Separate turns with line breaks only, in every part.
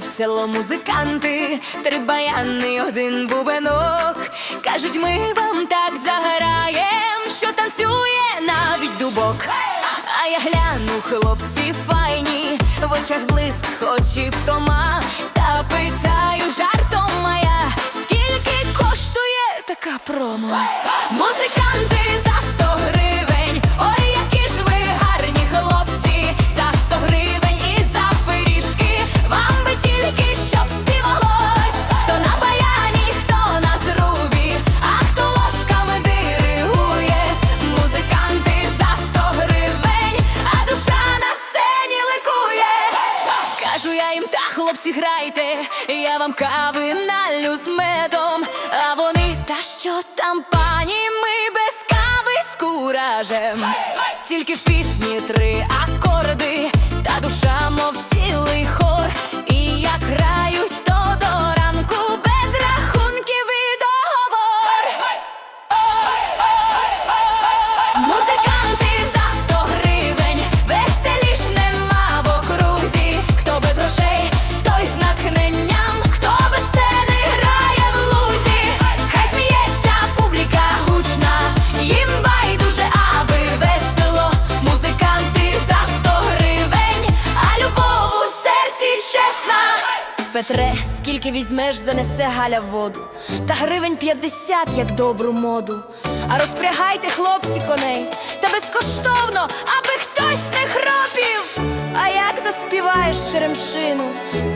В село музиканти, три баяни, один бубенок. Кажуть, ми вам так заграєм, що танцює навіть дубок. А я гляну, хлопці файні, в очах блиск, очі втома. Та питаю промо? Музиканти за сто гривень. Ой, які ж ви гарні хлопці, за сто гривень і за пиріжки. Вам би тільки щоб співалось, хто на баяні, хто на трубі, а хто ложками диригує. Музиканти за сто гривень, а душа на сцені ликує. Кажу я їм, та хлопці, грайте, я вам кави налю з медом. Що там, пані, ми без кави з куражем. Тільки в пісні три акорди, та душа, мов цілий хор. Петре, скільки візьмеш, занесе Галя воду, та гривень п'ятдесят, як добру моду. А розпрягайте, хлопці, коней, та безкоштовно, аби хтось не хропів. А як заспіваєш черемшину,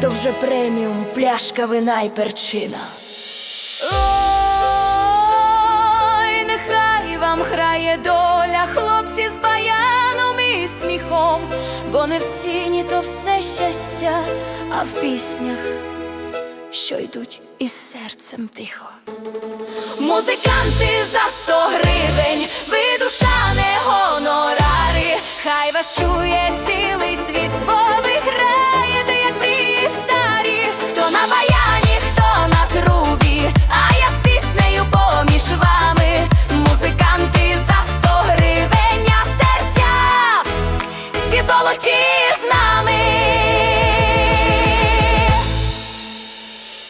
то вже преміум, пляшка вина й перчина. Ой, нехай вам грає доля, хлопці з баяном сміхом, бо не в ціні то все щастя, а в піснях, що йдуть із серцем тихо. Музиканти за сто гривень, ви душа не гонорари, хай вас чує цілий